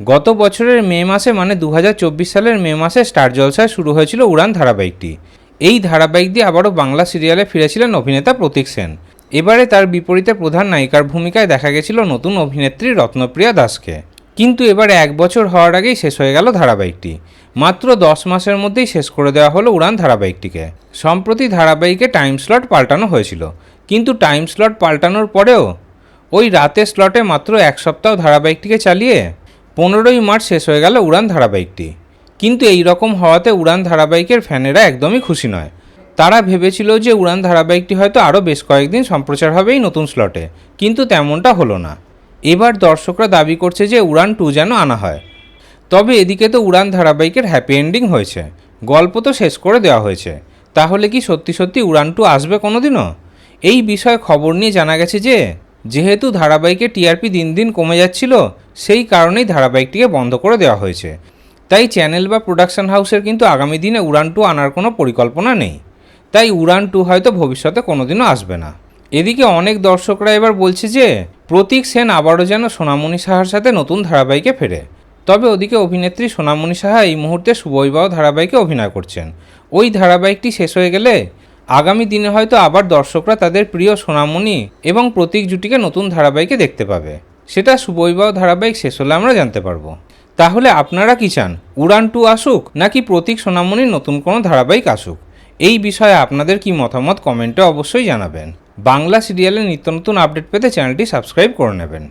গত বছরের মে মাসে মানে দু হাজার চব্বিশ সালের মে মাসে স্টার জলসায় শুরু হয়েছিল উড়ান ধারাবাহিকটি। এই ধারাবাহিক দিয়ে আবারও বাংলা সিরিয়ালে ফিরেছিলেন অভিনেতা প্রতীক সেন। এবারে তার বিপরীতে প্রধান নায়িকার ভূমিকায় দেখা গেছিল নতুন অভিনেত্রী রত্নপ্রিয়া দাসকে। কিন্তু এবারে এক বছর হওয়ার আগেই শেষ হয়ে গেল ধারাবাহিকটি। মাত্র দশ মাসের মধ্যেই শেষ করে দেওয়া হলো উড়ান ধারাবাহিকটিকে। সম্প্রতি ধারাবাহিকে টাইম স্লট পাল্টানো হয়েছিল। কিন্তু টাইম স্লট পাল্টানোর পরেও ওই রাতে স্লটে মাত্র এক সপ্তাহ ধারাবাহিকটিকে চালিয়ে পনেরোই মার্চ শেষ হয়ে গেল উড়ান ধারাবাহিকটি। কিন্তু এই রকম হওয়াতে উড়ান ধারাবাহিকের ফ্যানেরা একদমই খুশি নয়। তারা ভেবেছিল যে উড়ান ধারাবাহিকটি হয়তো আরও বেশ কয়েকদিন সম্প্রচার হবে এই নতুন স্লটে, কিন্তু তেমনটা হলো না। এবার দর্শকরা দাবি করছে যে উড়ান টু যেন আনা হয়। তবে এদিকে তো উড়ান ধারাবাহিকের হ্যাপি এন্ডিং হয়েছে। গল্প তো শেষ করে দেওয়া হয়েছে। তাহলে কি সত্যি সত্যি উড়ান টু আসবে কোনোদিনও? এই বিষয়ে খবর নিয়ে জানা গেছে যে, যেহেতু ধারাবাহিকে টিআরপি দিন দিন কমে যাচ্ছিল সেই কারণেই ধারাবাহিকটিকে বন্ধ করে দেওয়া হয়েছে। তাই চ্যানেল বা প্রোডাকশন হাউসের কিন্তু আগামী দিনে উড়ান টু আনার কোনো পরিকল্পনা নেই। তাই উড়ান টু হয়তো ভবিষ্যতে কোনোদিনও আসবে না। এদিকে অনেক দর্শকরা এবার বলছে যে, প্রতীক সেন আবারও যেন সোনামণি সাহার সাথে নতুন ধারাবাহিকে ফেরে। তবে ওদিকে অভিনেত্রী সোনামণি সাহা এই মুহূর্তে সুবৈবাহ ধারাবাহিকে অভিনয় করছেন। ওই ধারাবাহিকটি শেষ হয়ে গেলে আগামী দিনে হয়তো আবার দর্শকরা তাদের প্রিয় সোনামণি এবং প্রতীক জুটিকে নতুন ধারাবাহিকে দেখতে পাবে। সেটা সুবৈবাহ ধারাবাহিক শেষ হলে আমরা জানতে পারব। তাহলে আপনারা কি চান? উড়ান টু আসুক নাকি প্রতীক সোনামণির নতুন কোনো ধারাবাহিক আসুক? এই বিষয়ে আপনাদের কি মতামত কমেন্টে অবশ্যই জানাবেন। বাংলা সিরিয়ালের নিত্য নতুন আপডেট পেতে চ্যানেলটি সাবস্ক্রাইব করে নেবেন।